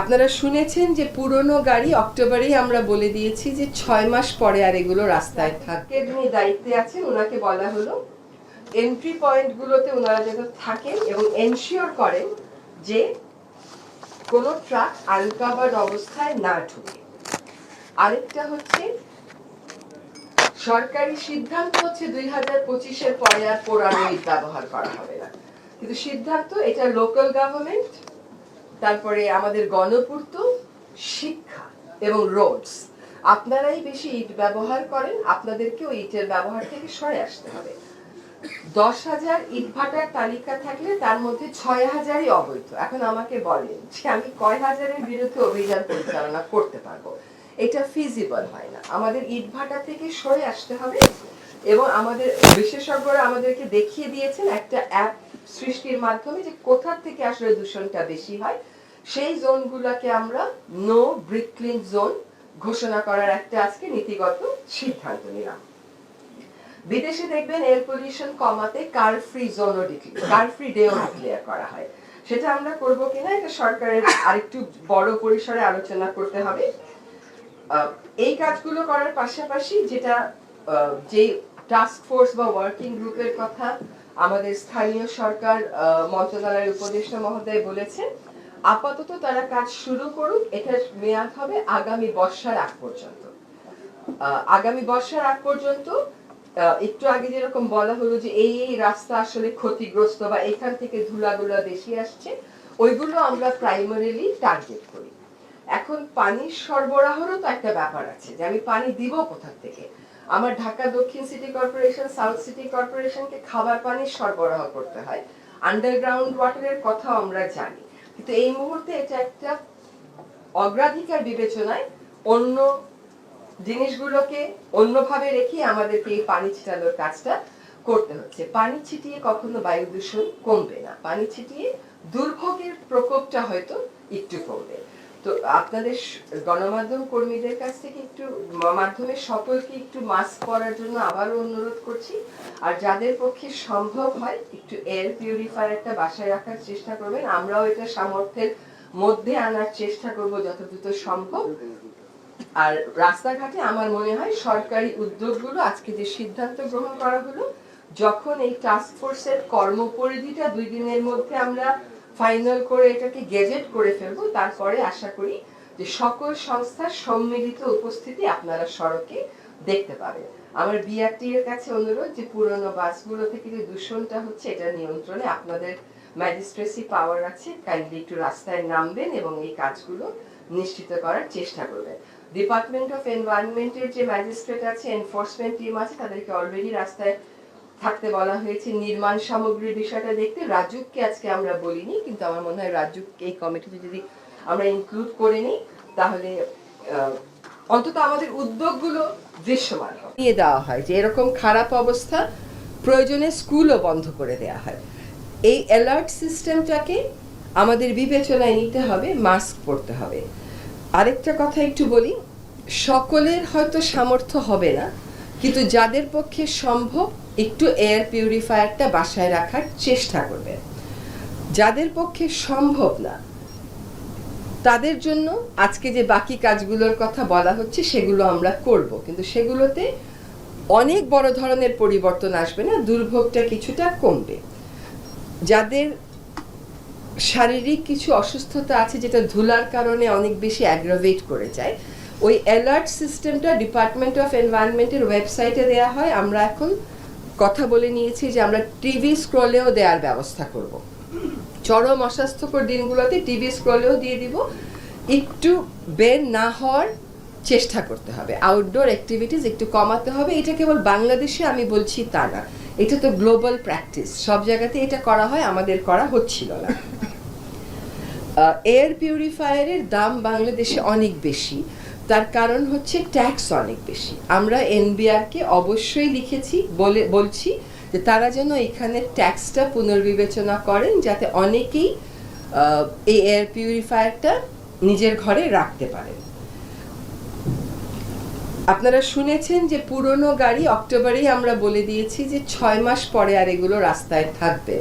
আপনারা শুনেছেন যে পুরনো গাড়ি অক্টোবরেই আমরা বলে দিয়েছি যে ছয় মাস পরে আর এগুলো রাস্তায় থাকে যিনি দায়িত্বে আছেন ওনাকে বলা হলো। এন্ট্রি পয়েন্টগুলোতে ওনারা যেন থাকেন এবং এনশিওর করেন যে কোনো ট্রাক আনকাভার্ড অবস্থায় না ঢুকে। আরেকটা হচ্ছে, সরকারি সিদ্ধান্ত হচ্ছে দুই হাজার পঁচিশের পরে আর পোড়ানো ব্যবহার করা হবে না। কিন্তু সিদ্ধান্ত, এটা লোকাল গভর্নমেন্ট তারপরে আমাদের গণপূর্ত শিক্ষা এবং রোডস। আপনারাই বেশি ইট ব্যবহার করেন, আপনাদেরকেও ইটের ব্যবহার থেকে সরে আসতে হবে। দশ হাজার ইট ভাটার তালিকা থাকলে তার মধ্যে ছয় হাজারই অবৈধ। এখন আমাকে বলেন যে আমি কয় হাজারের বিরুদ্ধে অভিযান পরিচালনা করতে পারব? এটা ফিজিবল হয় না। আমাদের ইট ভাটা থেকে সরে আসতে হবে এবং আমাদের বিশেষজ্ঞরা আমাদেরকে দেখিয়ে দিয়েছেন একটা অ্যাপ সৃষ্টির মাধ্যমে যে কোথার থেকে আসলে দূষণটা বেশি হয়। সেই জোনগুলোকে আমরা নো ব্রিকলিন জোন ঘোষণা করার একটা আজকে নীতিগত সিদ্ধান্ত নিলাম। বিদেশে দেখবেন এয়ার পলিউশন কমাতে কার ফ্রি জোনও কার ফ্রি ডেও ডিক্লেয়ার করা হয়। সেটা আমরা করব কিনা এটা সরকারের আরেকটু বড় পরিসরে আলোচনা করতে হবে। এই কাজগুলো করার পাশাপাশি যেটা যে টাস্ক ফোর্স বা ওয়ার্কিং গ্রুপের কথা আমাদের স্থানীয় সরকার মন্ত্রণালয়ের উপদেষ্টা মহোদয় বলেছেন আপাতত তারা কাজ শুরু করুক, এটার মেয়াদ হবে আগামী বর্ষার আগ পর্যন্ত। আগামী বর্ষার আগ পর্যন্ত একটু আগে যেরকম বলা হলো যে এই এই রাস্তা আসলে ক্ষতিগ্রস্ত বা এখান থেকে ধুলাগুলা বেশি আসছে, ওইগুলো আমরা প্রাইমারিলি টার্গেট করি। এখন পানির সরবরাহেরও তো একটা ব্যাপার আছে যে আমি পানি দিব কোথা থেকে? আমার ঢাকা দক্ষিণ সিটি কর্পোরেশন সাউথ সিটি কর্পোরেশনকে খাবার পানি সরবরাহ করতে হয়। আন্ডারগ্রাউন্ড ওয়াটারের কথাও আমরা জানি। কিন্তু এই মুহূর্তে এটা একটা অগ্রাধিকার বিবেচনায় অন্য জিনিসগুলোকে অন্যভাবে রেখে আমাদেরকে এই পানি ছিটানোর কাজটা করতে হচ্ছে। পানি ছিটিয়ে কখনো বায়ু দূষণ কমবে না। পানি ছিটিয়ে দুর্ভোগের প্রকোপটা হয়তো একটু কমবে। তো আপনাদের গণমাধ্যম কর্মীদের কাছ থেকে একটু মাধ্যমে সকলকে একটু মাস্ক পরার জন্য আবারও অনুরোধ করছি। আর যাদের পক্ষে সম্ভব হয়, একটু এয়ার পিউরিফায়ারটা বাসায় রাখার চেষ্টা করবেন। আমরাও এটা সামর্থ্যের মধ্যে আনার চেষ্টা করব যতদূর সম্ভব। আর রাস্তাঘাটে আমার মনে হয় সরকারি উদ্যোগগুলো, আজকে যে সিদ্ধান্ত গ্রহণ করা হলো, যখন এই টাস্ক ফোর্সের কর্মপরিধিটা দুই দিনের মধ্যে আমরা ফাইনাল করে এটাকে গেজেট করে ফেলব। তারপরে আশা করি যে সকল সংস্থার সম্মিলিত উপস্থিতি আপনারা সড়কে দেখতে পাবেন। আমার বিআরটি এর কাছে অনুরোধ যে পুরনো বাসগুলো থেকে যে দূষণটা হচ্ছে, এটা নিয়ন্ত্রণে আপনাদের ম্যাজিস্ট্রেসি পাওয়ার আছে। কাইন্ডলি একটু রাস্তায় নামবেন এবং এই কাজগুলো নিশ্চিত করার চেষ্টা করবেন। ডিপার্টমেন্ট অফ এনভায়রনমেন্টের যে ম্যাজিস্ট্রেট আছে এনফোর্সমেন্ট টিম আছে, তাদেরকে অলরেডি রাস্তায় থাকতে বলা হয়েছে, নির্মাণ সামগ্রীর বিষয়টা দেখতে। রাজুককে আজকে আমরা বলিনি, কিন্তু আমার মনে হয় রাজুক এই কমিটিতে যদি আমরা ইনক্লুড করে নিই, তাহলে অন্তত আমাদের উদ্যোগগুলো দৃশ্যমান হবে। নিয়ে দেওয়া হয় যে এরকম খারাপ অবস্থা প্রয়োজনে স্কুলও বন্ধ করে দেওয়া হয়। এই অ্যালার্ট সিস্টেমটাকে আমাদের বিবেচনায় নিতে হবে মাস্ক পরতে হবে। আরেকটা কথা একটু বলি, সকলের হয়তো সামর্থ্য হবে না, কিন্তু যাদের পক্ষে সম্ভব একটু এয়ার পিউরিফায়ারটা বাসায় রাখার চেষ্টা করবেন যাদের পক্ষে সম্ভব না, তাদের জন্য আজকে যে বাকি কাজগুলোর কথা বলা হচ্ছে, সেগুলো আমরা করব। কিন্তু সেগুলোতে অনেক বড় ধরনের পরিবর্তন আসবে না, দুর্ভোগটা কিছুটা কমবে। যাদের শারীরিক কিছু অসুস্থতা আছে, যেটা ধুলার কারণে অনেক বেশি অ্যাগ্রাভেট করে যায়, ওই অ্যালার্ট সিস্টেমটা ডিপার্টমেন্ট অফ এনভায়রনমেন্টের ওয়েবসাইটে দেওয়া হয়। আমরা এখন কথা বলে নিয়েছি যে আমরা টিভি স্ক্রলেও দেওয়ার ব্যবস্থা করব। চরম অস্বাস্থ্যকর দিনগুলোতে টিভি স্ক্রলেও দিয়ে দিব। একটু বের না হওয়ার চেষ্টা করতে হবে। আউটডোর অ্যাক্টিভিটিস একটু কমাতে হবে। এটা কেবল বাংলাদেশে আমি বলছি তা না। এটা তো গ্লোবাল প্র্যাকটিস সব জায়গাতে এটা করা হয়, আমাদের করা হচ্ছিল না। এয়ার পিউরিফায়ারের দাম বাংলাদেশে অনেক বেশি। তার কারণ হচ্ছে ট্যাক্স অনেক বেশি। আমরা এনবিআরকে অবশ্যই লিখেছি, বলে, বলছি যে তারা যেন এখানে ট্যাক্সটা পুনর্বিবেচনা করেন যাতে অনেকেই এই এয়ার পিউরিফায়ারটা নিজের ঘরে রাখতে পারেন। আপনারা শুনেছেন যে পুরনো গাড়ি অক্টোবরেই আমরা বলে দিয়েছি যে ছয় মাস পরে আর এগুলো রাস্তায় থাকবে না।